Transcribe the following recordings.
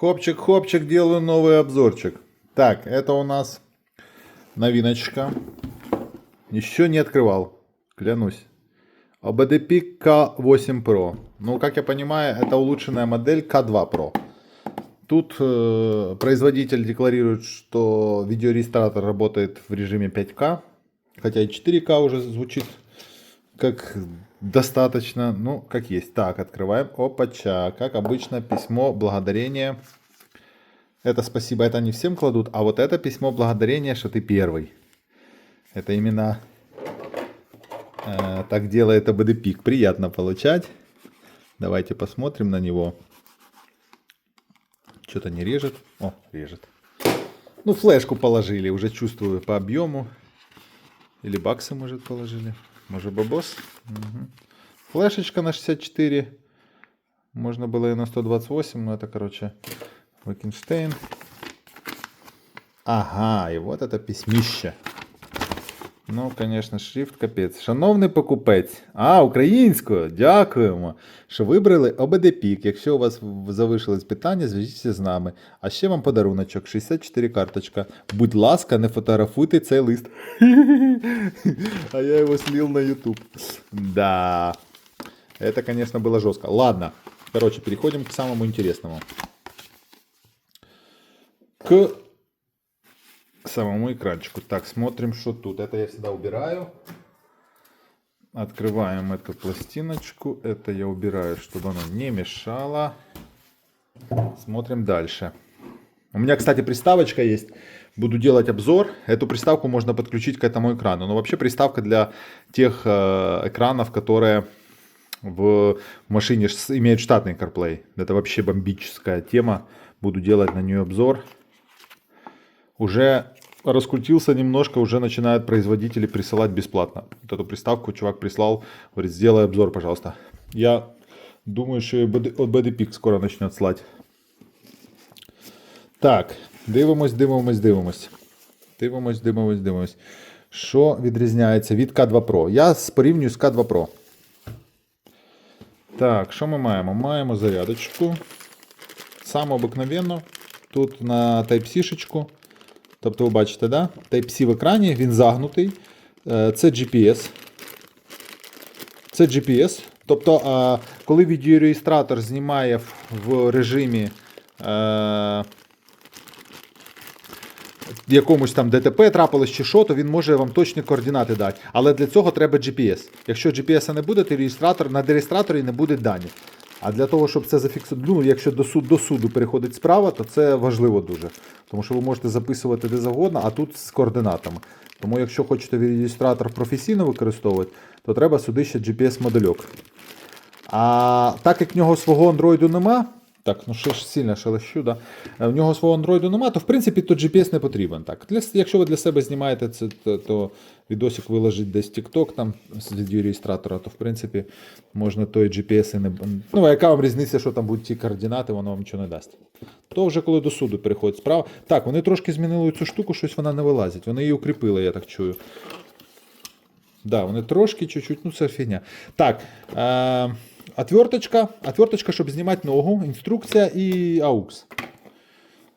Хопчик-хопчик, делаю новый обзорчик. Так, это у нас новиночка. Еще не открывал, клянусь. OBDP K8 Pro. Ну, как я понимаю, это улучшенная модель K2 Pro. Тут э, производитель декларирует, что видеорегистратор работает в режиме 5К, хотя и 4К уже звучит как достаточно, ну, как есть. Так, открываем. Опача, как обычно, письмо благодарения. Это спасибо, это они всем кладут, а вот это письмо благодарения, что ты первый. Это именно э, так делает АБДПИК. Приятно получать. Давайте посмотрим на него. Что-то не режет. О, режет. Ну, флешку положили, уже чувствую по объему. Или баксы, может, положили. Может, бабос. Мгм. Флешечка на 64. Можно было и на 128, но это, короче, Викенштейн. Ага, и вот это письмище. Ну, звісно, шрифт капець. Шановний покупець, а, українською, дякуємо, що вибрали ОБДПік. Якщо у вас залишились питання, зв'яжіться з нами. А ще вам подаруночок, 64 карточка. Будь ласка, не фотографуйте цей лист. А я його слил на YouTube. Да. Это, конечно, было жестко. Ладно. Короче, переходим к самому интересному. К самому экранчику. Так, смотрим, что тут. Это я всегда убираю. Открываем эту пластиночку. Это я убираю, чтобы оно не мешало. Смотрим дальше. У меня, кстати, приставочка есть. Буду делать обзор. Эту приставку можно подключить к этому экрану. Но вообще приставка для тех э, экранов, которые в машине имеют штатный CarPlay. Это вообще бомбическая тема. Буду делать на нее обзор Уже раскрутился немножко, уже начинают производители присылать бесплатно. Вот эту приставку чувак прислал, говорит, сделай обзор, пожалуйста. Я думаю, что и BD от BDPIC скоро начнет слать. Так, дивимось, дивимось, дивимось. Дивимось, дивимось, дивимось. Що відрізняється від К2 Pro? Я с- порівнюю з К2 Pro. Так, що ми маємо? Маємо зарядочку. Саме обикновенно. Тут на Type-C-шечку. Тобто, ви бачите, да? Type-C в екрані, він загнутий. Е, Це GPS. Це GPS. Тобто, коли відеореєстратор знімає в- режимі е, якомусь там ДТП трапилось чи що, то він може вам точні координати дати. Але для цього треба GPS. Якщо GPS не буде, то реєстратор на дереєстраторі не буде дані. А для того, щоб це зафіксувати, ну, якщо до суду, до суду переходить справа, то це важливо дуже. Тому що ви можете записувати де завгодно, а тут з координатами. Тому якщо хочете реєстратор професійно використовувати, то треба сюди ще GPS-модельок. А так як в нього свого андроїду нема, так, ну ще ж сильно шелещу, да? Е, в нього свого андроїду нема, то в принципі тут GPS не потрібен. Так. Для, якщо ви для себе знімаєте це, то, то відосик виложить десь TikTok там з відеореєстратора, то в принципі можна той GPS і не. Ну, а яка вам різниця, що там будуть ті координати, воно вам нічого не дасть. То вже коли до суду переходить справа. Так, вони трошки змінили цю штуку, щось вона не вилазить. Вони її укріпили, я так чую. Да, вони трошки чуть-чуть, ну це фігня. Так. Е, отверточка. Отверточка, щоб знімати ногу, інструкція і AUX.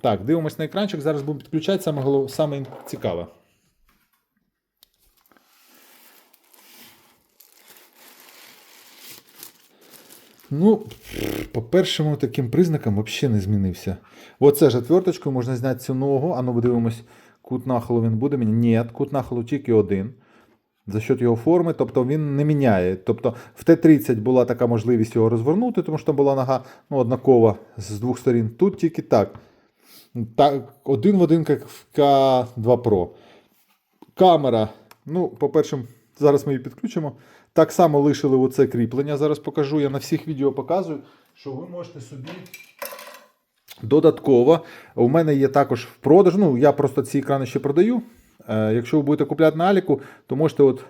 Так, дивимось на екранчик. Зараз будемо підключати саме, саме цікаве. Ну, по першому таким признакам взагалі не змінився. Оце ж отверточкою можна зняти цю ногу. А ну подивимось, кут нахилу він буде. Ні, кут нахилу тільки один. За счет його форми, тобто він не міняє. Тобто в Т-30 була така можливість його розвернути, тому що там була нога ну, однакова з двох сторін. Тут тільки так. так. Один в один, як в К2 Pro. Камера. Ну, по-перше, зараз ми її підключимо. Так само лишили оце кріплення. Зараз покажу. Я на всіх відео показую, що ви можете собі. Додатково, у мене є також в продаж. Ну, я просто ці екрани ще продаю. Е, якщо ви будете купляти на Аліку, то можете, от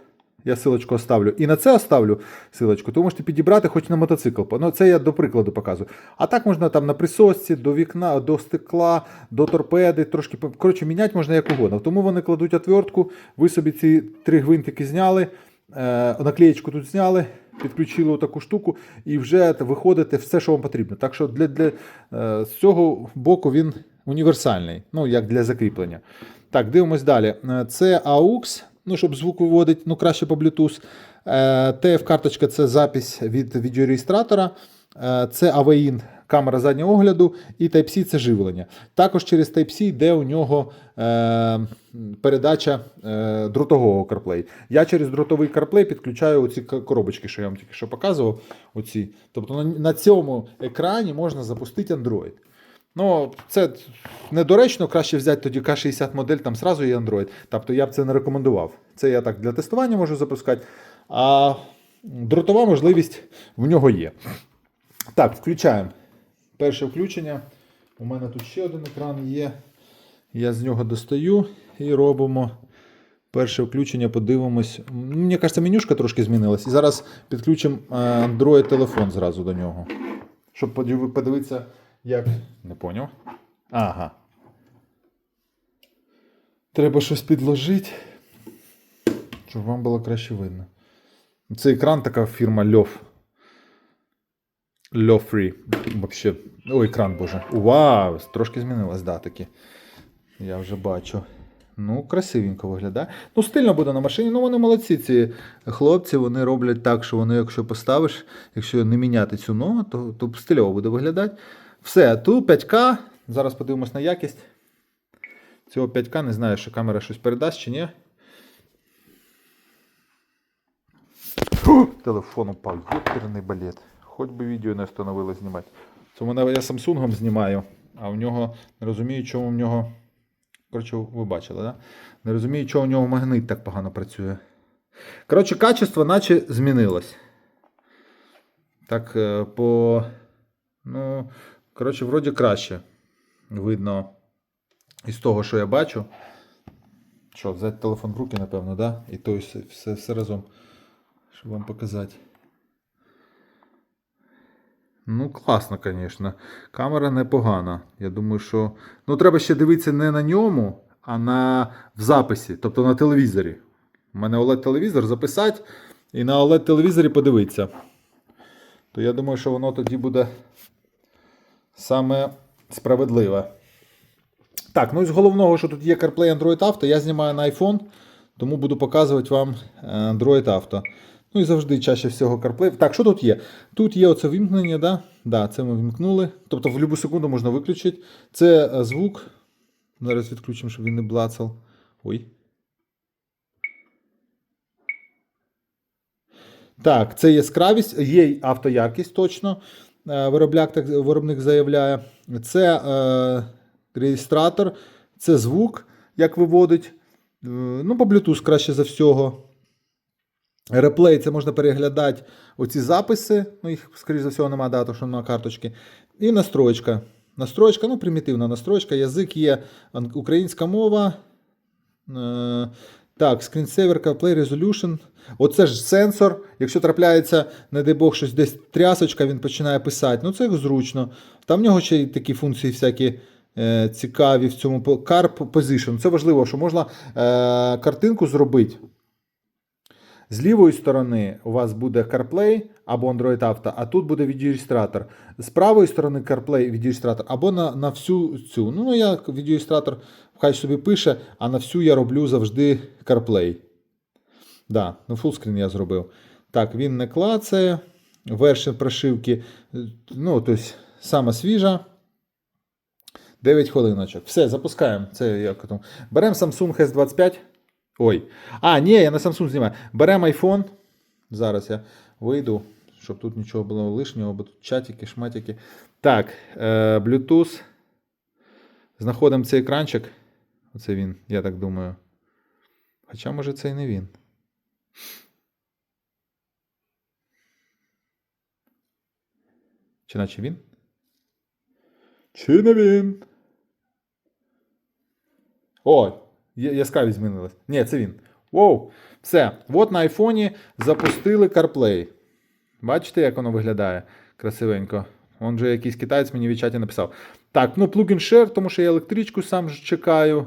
я силочку оставлю. І на це оставлю силочку, то можете підібрати хоч на мотоцикл. Ну, це я до прикладу показую. А так можна там на присосці, до вікна, до стекла, до торпеди, трошки коротше, міняти можна як угодно. Тому вони кладуть отвертку, ви собі ці три гвинтики зняли, е, наклеєчку тут зняли, підключили таку штуку і вже виходите все, що вам потрібно. Так що для, для, е, з цього боку він універсальний, ну як для закріплення. Так, дивимось далі. Е, Це AUX, ну, щоб звук виводить, ну краще по Bluetooth. Е, TF-карточка це запись від відеореєстратора. Е, Це AV-IN, камера заднього огляду, і Type-C це живлення. Також через Type-C йде у нього е, передача е, дротового CarPlay. Я через дротовий CarPlay підключаю оці коробочки, що я вам тільки що показував. Оці. Тобто на, на цьому екрані можна запустити Android. Ну, це недоречно, краще взяти тоді К60 модель, там зразу є Android. Тобто я б це не рекомендував. Це я так для тестування можу запускати. А дротова можливість в нього є. Так, включаємо. Перше включення. У мене тут ще один екран є. Я з нього достаю і робимо перше включення, подивимось. Мені кажеться, менюшка трошки змінилась. І зараз підключимо е, Android телефон зразу до нього. Щоб подивитися, як. Не поняв. Ага. Треба щось підложити, щоб вам було краще видно. Це екран така фірма Льов. Льофрі. Вообще. О, екран боже. Вау! Трошки змінилось, да, таки. Я вже бачу. Ну, красивенько виглядає. Ну, стильно буде на машині. Ну, вони молодці, ці хлопці. Вони роблять так, що вони, якщо поставиш, якщо не міняти цю ногу, то, то стильово буде виглядати. Все, тут 5К. Зараз подивимось на якість. Цього 5К, не знаю, що камера щось передасть чи ні. Телефон упав, єперний балет. Хоч би відео не встановили знімати. Це мене я Samsung знімаю, а в нього не розумію, чому в нього. Коротше, ви бачили, да? Не розумію, чого у нього магнит так погано працює. Коротше, качество наче змінилось. Так, е, по. Ну, коротше, вроді краще. Видно із того, що я бачу. Що, взяти телефон в руки, напевно, да? І то все, все, все разом, щоб вам показати. Ну, класно, звісно. Камера непогана. Я думаю, що. Ну, треба ще дивитися не на ньому, а на в записі, тобто на телевізорі. У мене OLED-телевізор записати і на OLED-телевізорі подивитися. То я думаю, що воно тоді буде саме справедливе. Так, ну і з головного, що тут є CarPlay Android Auto, я знімаю на iPhone, тому буду показувати вам е, Android Auto. Ну і завжди чаще всього CarPlay. Так, що тут є? Тут є оце вимкнення, да? Да, це ми вимкнули. Тобто в будь-яку секунду можна виключити. Це е, звук. Зараз відключимо, щоб він не блацав. Ой. Так, це яскравість, є автояркість точно. Е, Виробляк, так, виробник заявляє. Це е, реєстратор, це звук, як виводить. Е, Ну, по Bluetooth краще за всього. Реплей це можна переглядати оці записи. Ну, їх, скоріш за всього, немає дату, що на карточки. І настроєчка. Настроєчка, ну, примітивна настроєчка. Язик є українська мова. Так, скрінсейверка, Play Resolution. Оце ж сенсор. Якщо трапляється, не дай Бог, щось десь трясочка, він починає писати. Ну, це зручно. Там в нього ще й такі функції всякі е, цікаві в цьому Carp Car Position. Це важливо, що можна е, картинку зробити. З лівої сторони у вас буде CarPlay або Android Auto, а тут буде відеореєстратор. З правої сторони CarPlay відеореєстратор або на, на всю цю. Ну, я відеореєстратор хай собі пише, а на всю я роблю завжди CarPlay. Да, ну фулскрін я зробив. Так, він не клацає. Вершин прошивки, ну, тобто, сама свіжа. 9 хвилиночок. Все, запускаємо. Це як там. Беремо Samsung S25. Ой. А, ні, я на Samsung знімаю. Беремо iPhone. Зараз я вийду, щоб тут нічого було лишнього, бо тут чатики, шматики. Так, е, Bluetooth. Знаходимо цей екранчик. Оце він, я так думаю. Хоча, може, це і не він. Чи наче він? Чи не він? О, я- яскравість змінилась. Ні, це він. Воу. Все. От на айфоні запустили CarPlay. Бачите, як воно виглядає красивенько. Он же якийсь китаєць мені в чаті написав. Так, ну plugin share, тому що я електричку сам чекаю.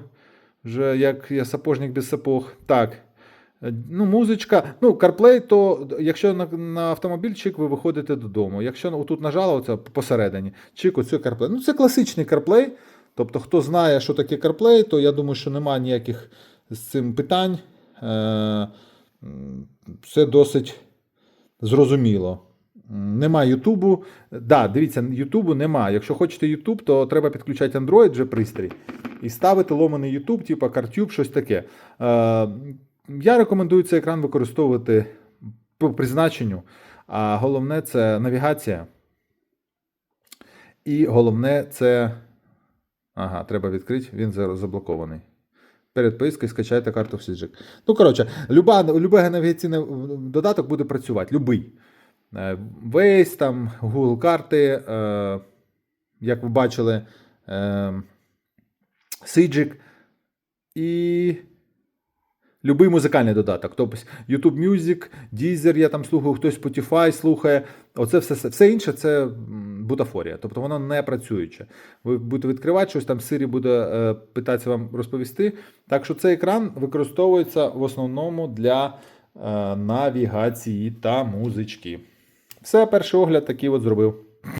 Вже як я сапожник без сапог. Так. Ну, музичка. Ну, CarPlay, то якщо на, на автомобіль чик, ви виходите додому. Якщо тут нажала оце посередині, чик, оце CarPlay. Ну, це класичний CarPlay. Тобто, хто знає, що таке CarPlay, то я думаю, що немає ніяких з цим питань. Е, Це досить зрозуміло. Нема Ютубу. Да, дивіться, Ютубу нема. Якщо хочете Ютуб, то треба підключати Android вже пристрій і ставити ломаний Ютуб, типу CarTube, щось таке. Е, я рекомендую цей екран використовувати по призначенню. А головне це навігація. І головне це. Ага, треба відкрити, він заблокований. Перед поїздкою скачайте карту в Сіджик. Ну, коротше, люба, любий навігаційний додаток буде працювати. Любий. Весь там, Google карти, е, як ви бачили, е, Сиджик і любий музикальний додаток. Тобто YouTube Music, Deezer, я там слухаю, хтось Spotify слухає. Оце все, все інше це бутафорія. Тобто воно не працююче. Ви будете відкривати щось, там Siri буде е, питатися вам розповісти. Так що цей екран використовується в основному для е, навігації та музички. Все, перший огляд такий от зробив.